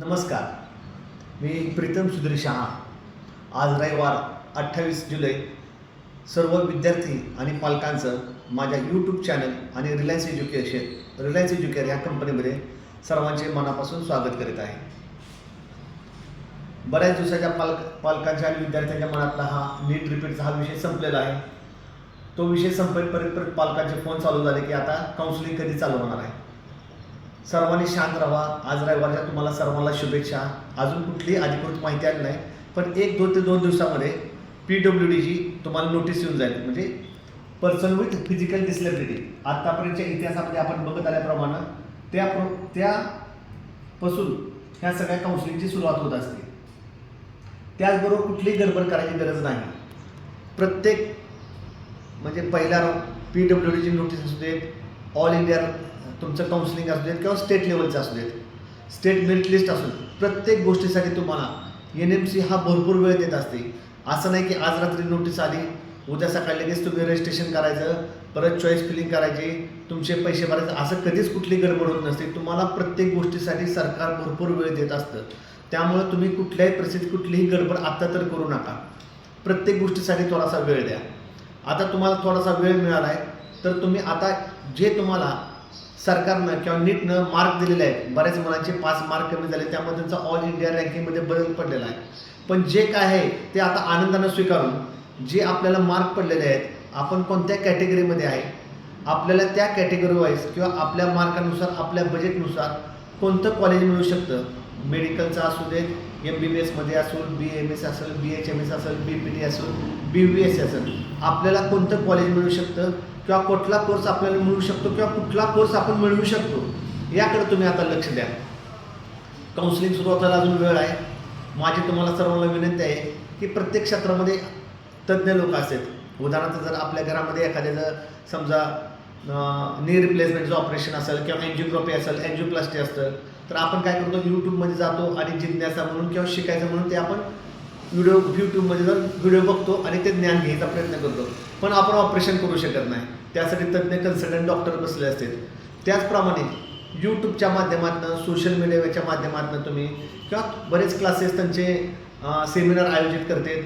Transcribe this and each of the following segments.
नमस्कार. मी प्रीतम सुधीर शहा. आज रविवार अठ्ठावीस जुलै. सर्व विद्यार्थी आणि पालकांचं माझ्या यूट्यूब चॅनल आणि रिलायन्स एज्युकेशन रिलायन्स एज्युकेअर ह्या कंपनीमध्ये सर्वांचे मनापासून स्वागत करीत आहे. बऱ्याच दिवसाच्या पालक पालकांच्या आणि विद्यार्थ्यांच्या मनातला हा नीट रिपीटचा हा विषय संपलेला आहे. तो विषय संपेपर्यंत पालकांचे फोन चालू झाले की आता काउन्सिलिंग कधी चालू होणार आहे? सर्वांनी शांत राहा. आज रविवारच्या तुम्हाला सर्वांना शुभेच्छा. अजून कुठलीही अधिकृत माहिती आली नाही पण एक दोन ते दोन दिवसामध्ये पी डब्ल्यू डीची तुम्हाला नोटीस येऊन जाईल. म्हणजे पर्सन विथ फिजिकल डिसेबिलिटी आत्तापर्यंतच्या इतिहासामध्ये आपण बघत आल्याप्रमाणे त्या प्रो त्यापासून ह्या सगळ्या काउन्सिलिंगची सुरुवात होत असते. त्याचबरोबर कुठलीही गडबड करायची गरज नाही. प्रत्येक म्हणजे पहिला पी डब्ल्यू डीची नोटीस असू देत ऑल इंडिया तुमचं काउन्सिलिंग असू देत किंवा स्टेट लेवलचं असू देत. स्टेट मेरिट लिस्ट असू प्रत्येक गोष्टीसाठी तुम्हाला एन एम सी हा भरपूर वेळ देत असते. असं नाही की आज रात्री नोटीस आली उद्या सकाळी लगेच तुम्ही रजिस्ट्रेशन करायचं परत चॉईस फिलिंग करायची तुमचे पैसे भरायचे असं कधीच कुठली गडबड होत नसते. तुम्हाला प्रत्येक गोष्टीसाठी सरकार भरपूर वेळ देत असतं. त्यामुळे तुम्ही कुठल्याही परिस्थितीत कुठलीही गडबड आत्ता तर करू नका. प्रत्येक गोष्टीसाठी थोडासा वेळ द्या. आता तुम्हाला थोडासा वेळ मिळाला आहे तर तुम्ही आता जे तुम्हाला सरकारनं किंवा नीटनं मार्क दिलेले आहेत बऱ्याच मुलांचे पाच मार्क कमी झाले त्यामुळे त्यांचा ऑल इंडिया रँकिंगमध्ये बदल पडलेला आहे. पण जे काय आहे ते आता आनंदानं स्वीकारून जे आपल्याला मार्क पडलेले आहेत आपण कोणत्या कॅटेगरीमध्ये आहे आपल्याला त्या कॅटेगरी वाईज किंवा आपल्या मार्कानुसार आपल्या बजेटनुसार कोणतं कॉलेज मिळू शकतं? मेडिकलचं असू देत एम बी बी एसमध्ये असेल बी एम एस असेल बी एच एम एस असेल बी पी टी असेल बी व्ही एस असेल आपल्याला कोणतं कॉलेज मिळू शकतं? किंवा कुठला कोर्स आपल्याला मिळू शकतो किंवा कुठला कोर्स आपण मिळवू शकतो याकडे तुम्ही आता लक्ष द्या. काउन्सिलिंग सुरू होताना अजून वेळ आहे. माझी तुम्हाला सर्वांना विनंती आहे की प्रत्येक क्षेत्रामध्ये तज्ज्ञ लोक असतात उदाहरणार्थ जर आपल्या घरामध्ये एखाद्याचं समजा नी रिप्लेसमेंटचं ऑपरेशन असेल किंवा एन्जिओग्राफी असेल एन्जिओप्लास्टी असतं तर आपण काय करतो? यूट्यूबमध्ये जातो आणि जिज्ञासा म्हणून किंवा शिकायचं म्हणून ते आपण व्हिडिओ यूट्यूबमध्ये जाऊन व्हिडिओ बघतो आणि ते ज्ञान घ्यायचा प्रयत्न करतो. पण आपण ऑपरेशन करू शकत नाही. त्यासाठी तज्ज्ञ कन्सल्टंट डॉक्टर बसले असतील. त्याचप्रमाणे यूट्यूबच्या माध्यमातून सोशल मीडियाच्या माध्यमातून तुम्ही किंवा बरेच क्लासेस त्यांचे सेमिनार आयोजित करते.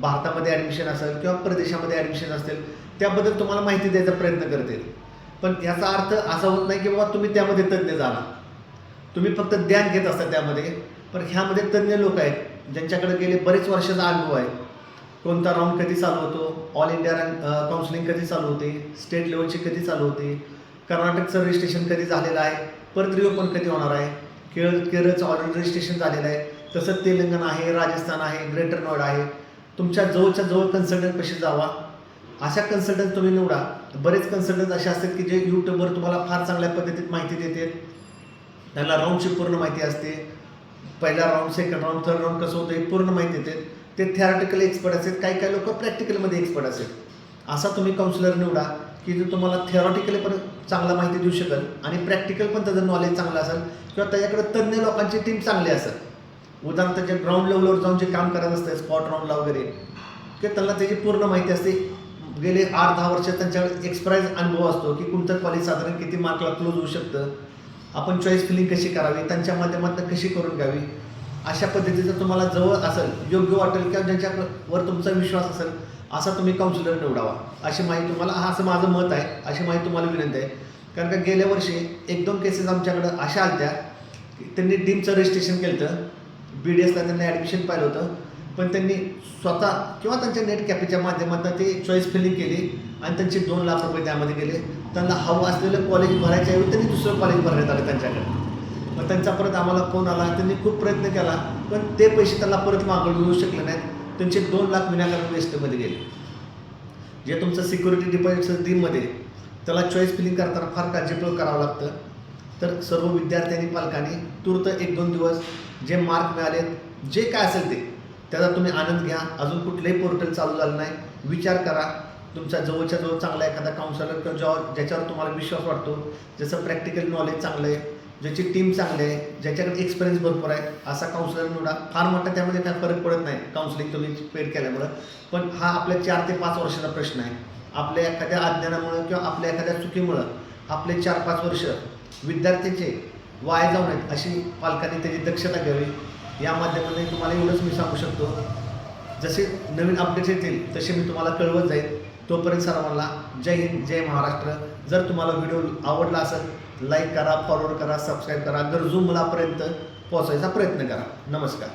भारतामध्ये ॲडमिशन असेल किंवा परदेशामध्ये ॲडमिशन असेल त्याबद्दल तुम्हाला माहिती द्यायचा प्रयत्न करते. पण याचा अर्थ असा होत नाही की बाबा तुम्ही त्यामध्ये तज्ज्ञ झाला. तुम्ही फक्त ज्ञान घेत असता त्यामध्ये. पण ह्यामध्ये तज्ज्ञ लोक आहेत. ज्यांच्याकडे गेले बरेच वर्षाचा अनुभव आहे. कोणता राऊंड कधी चालू होतो? ऑल इंडिया रँक काउन्सिलिंग कधी चालू होते? स्टेट लेवलची कधी चालू होते? कर्नाटकचं रजिस्ट्रेशन कधी झालेलं आहे? परत रिओपन कधी होणार आहे? केरळ केरळचं ऑलरेडी रजिस्ट्रेशन झालेलं आहे. तसंच तेलंगणा आहे राजस्थान आहे ग्रेटर नोएडा आहे. तुमच्या जवळच्या जवळ कन्सल्टंट कशी जावा. अशा कन्सल्टंट तुम्ही निवडा. बरेच कन्सल्टंट असे असतात की जे यूट्यूबवर तुम्हाला फार चांगल्या पद्धतीत माहिती देते. त्यांना राऊंडची पूर्ण माहिती असते. पहिला round second round third round कसं होतं हे पूर्ण माहिती देते ते थेरॉटिकल एक्सपर्ट असेल काही काही लोक प्रॅक्टिकलमध्ये एक्सपर्ट असेल. असा तुम्ही काउन्सिलर निवडा की जो तुम्हाला थेरॉटिकली पण चांगला माहिती देऊ शकेल आणि प्रॅक्टिकल पण त्याचं नॉलेज चांगलं असेल किंवा त्याच्याकडे तज्ज्ञ लोकांची टीम चांगली असेल. उदाहरण त्याच्या ग्राउंड लेवलवर जाऊन जे काम करत असते स्पॉट राऊंडला वगैरे किंवा त्यांना त्याची पूर्ण माहिती असते. गेले आठ दहा वर्ष त्यांच्याकडे एक्सप्राईज अनुभव असतो की कोणतं कॉलेज साधारण किती मार्कला क्लोज होऊ शकतं. आपण चॉईस फिलिंग कशी करावी त्यांच्या माध्यमातून कशी करून घ्यावी अशा पद्धतीचं तुम्हाला जवळ असेल योग्य वाटेल किंवा ज्यांच्यावर तुमचा विश्वास असेल असा तुम्ही काउन्सिलर निवडावा अशी माहिती तुम्हाला हा असं माझं मत आहे अशी माहिती तुम्हाला विनंती आहे. कारण का गेल्या वर्षी एक दोन केसेस आमच्याकडं अशा आल्या की त्यांनी डीमचं रजिस्ट्रेशन केलं होतं बी डी एसला त्यांनी ॲडमिशन पाहिलं होतं. पण त्यांनी स्वतः किंवा त्यांच्या नेट कॅफेच्या माध्यमातून ते चॉईस फिलिंग केली आणि त्यांचे दोन लाख रुपये त्यामध्ये गेले. त्यांना हवं असलेलं कॉलेज भरायच्या ऐवजी त्यांनी दुसरं कॉलेज भरण्यात आलं त्यांच्याकडे. मग त्यांचा परत आम्हाला फोन आला त्यांनी खूप प्रयत्न केला पण ते पैसे त्यांना परत मागून मिळू शकले नाहीत. त्यांचे दोन लाख विनाकारण वेस्टमध्ये गेले. जे तुमचं सिक्युरिटी डिपॉझिटचं डीममध्ये त्याला चॉईस फिलिंग करताना फार काळजीपूर्वक करावं लागतं. तर सर्व विद्यार्थ्यांनी पालकांनी तूर्त एक दोन दिवस जे मार्क मिळालेत जे काय असेल ते त्याचा तुम्ही आनंद घ्या. अजून कुठलंही पोर्टल चालू झालं नाही. विचार करा. तुमच्या जवळच्या जवळ चांगला एखादा काउन्सलर किंवा ज्या ज्याच्यावर तुम्हाला विश्वास वाटतो. ज्याचं प्रॅक्टिकल नॉलेज चांगलं आहे. ज्याची टीम चांगली आहे. ज्याच्याकडे एक्सपिरियन्स भरपूर आहे. असा काउन्सिलर निवडा. फार मोठा त्यामध्ये काय फरक पडत नाही. काउन्सिलिंग तुम्ही पेड केल्यामुळं. पण हा आपल्या चार ते पाच वर्षाचा प्रश्न आहे. आपल्या एखाद्या अज्ञानामुळं किंवा आपल्या एखाद्या चुकीमुळं आपले चार पाच वर्ष विद्यार्थ्याचे वाया जाऊ नयेत अशी पालकांनी त्याची दक्षता घ्यावी. या माध्यमाने तुम्हाला एवढंच मी सांगू शकतो. जसे नवीन अपडेट्स येतील तसे मी तुम्हाला कळवत जाईल. तोपर्यंत सर्वांना जय हिंद जय महाराष्ट्र. जर तुम्हाला व्हिडिओ आवडला असेल लाईक करा फॉलोअर करा सबस्क्राईब करा. गरजू मुलापर्यंत पोहोचायचा प्रयत्न करा. नमस्कार.